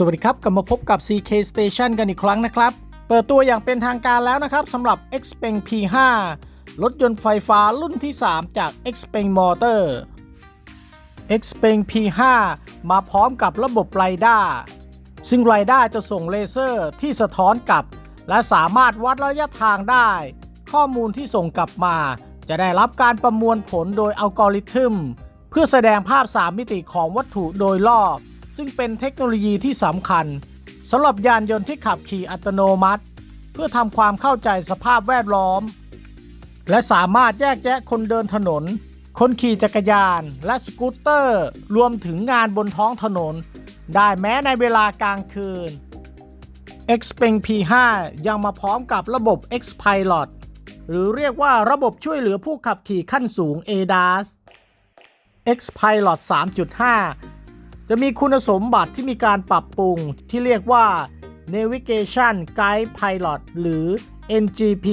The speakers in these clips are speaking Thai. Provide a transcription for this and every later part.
สวัสดีครับ กลับมาพบกับ CK Station กันอีกครั้งนะครับ เปิดตัวอย่างเป็นทางการแล้วนะครับสำหรับ Xpeng P5 รถยนต์ไฟฟ้ารุ่นที่ 3 จาก Xpeng Motor Xpeng P5 มาพร้อมกับระบบไรด้าซึ่งไรด้าจะส่งเลเซอร์ที่สะท้อนกลับ และสามารถวัดระยะทางได้ ข้อมูลที่ส่งกลับมา จะได้รับการประมวลผลโดยอัลกอริทึม เพื่อแสดงภาพ 3 มิติของวัตถุโดยรอบ ซึ่งเป็นเทคโนโลยีที่สำคัญสำหรับยานยนต์ที่ขับขี่อัตโนมัติ เพื่อทำความเข้าใจสภาพแวดล้อม และสามารถแยกแยะคนเดินถนน คนขี่จักรยานและสกูตเตอร์ รวมถึงงานบนท้องถนน ได้แม้ในเวลากลางคืน Xpeng P5 ยังมาพร้อมกับระบบ X Pilot หรือเรียกว่าระบบช่วยเหลือผู้ขับขี่ขั้นสูง ADAS X Pilot 3.5 จะมีคุณสมบัติที่มีการปรับปรุงที่เรียกว่า Navigation Guide Pilot หรือ NGP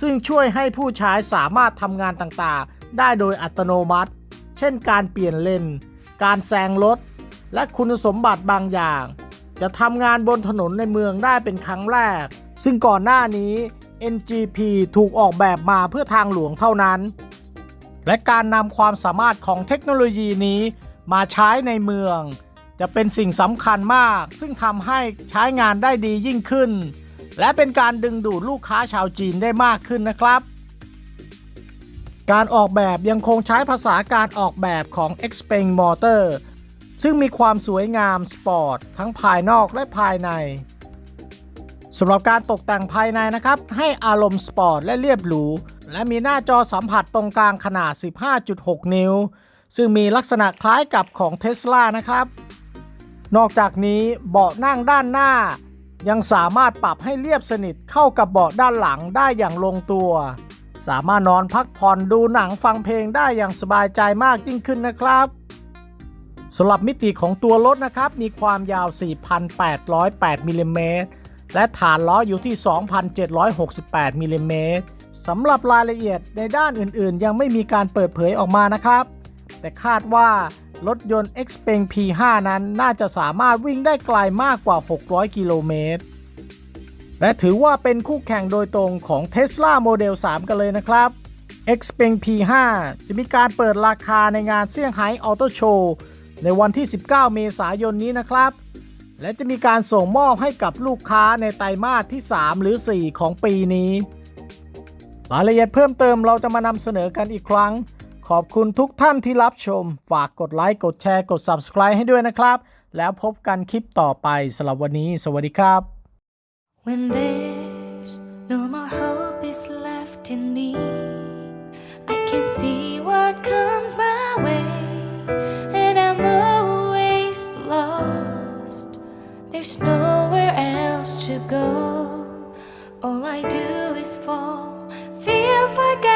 ซึ่งช่วยให้ผู้ใช้สามารถทำงานต่างๆ ได้โดยอัตโนมัติ เช่นการเปลี่ยนเลน การแซงรถ และคุณสมบัติบางอย่าง จะทำงานบนถนนในเมืองได้เป็นครั้งแรก ซึ่งก่อนหน้านี้ NGP ถูกออกแบบมาเพื่อทางหลวงเท่านั้น และการนำความสามารถของเทคโนโลยีนี้ มาใช้ในเมือง จะเป็นสิ่งสำคัญมาก ซึ่งทำให้ใช้งานได้ดียิ่งขึ้น และเป็นการดึงดูดลูกค้าชาวจีนได้มากขึ้นนะครับ การออกแบบยังคงใช้ภาษาการออกแบบของ Xpeng Motor ซึ่งมีความสวยงามสปอร์ตทั้งภายนอกและภายในสำหรับการตกแต่งภายในนะครับ ให้อารมณ์สปอร์ตและเรียบหรู และมีหน้าจอสัมผัสตรงกลางขนาด 15.6 นิ้ว ซึ่งมีลักษณะคล้ายกับของ Tesla นะครับ นอกจากนี้เบาะนั่งด้านหน้า ยังสามารถปรับให้เรียบสนิทเข้ากับเบาะด้านหลังได้อย่างลงตัว สามารถนอนพักผ่อนดูหนังฟังเพลงได้อย่างสบายใจมากยิ่งขึ้นนะครับสำหรับมิติของตัวรถนะครับ มีความยาว 4,808มิลลิเมตรและฐานล้ออยู่ที่ 2,768มิลลิเมตรสำหรับรายละเอียดในด้านอื่นๆ ยังไม่มีการเปิดเผยออกมานะครับ แต่คาดว่ารถยนต์ Xpeng P5 นั้นน่าจะสามารถวิ่งได้ไกลมากกว่า 600 กิโลเมตร และถือว่าเป็นคู่แข่งโดยตรงของ Tesla Model 3 กันเลยนะครับ Xpeng P5 จะมีการเปิดราคาในงานเซี่ยงไฮ้ออโต้โชว์ในวันที่ 19 เมษายนนี้นะครับ และจะมีการส่งมอบให้กับลูกค้าในไตรมาสที่ 3 หรือ 4 ของปีนี้ รายละเอียดเพิ่มเติมเราจะมานำเสนอกันอีกครั้ง ขอบคุณทุกท่านที่รับชม ฝากกดไลค์ กดแชร์ กด Subscribe ให้ด้วยนะครับ แล้วพบกันคลิปต่อไปสำหรับวันนี้ สวัสดีครับ When there's no more hope is left in me, I can see what comes my way, and I'm always lost. There's nowhere else to go. All I do is fall. Feels like I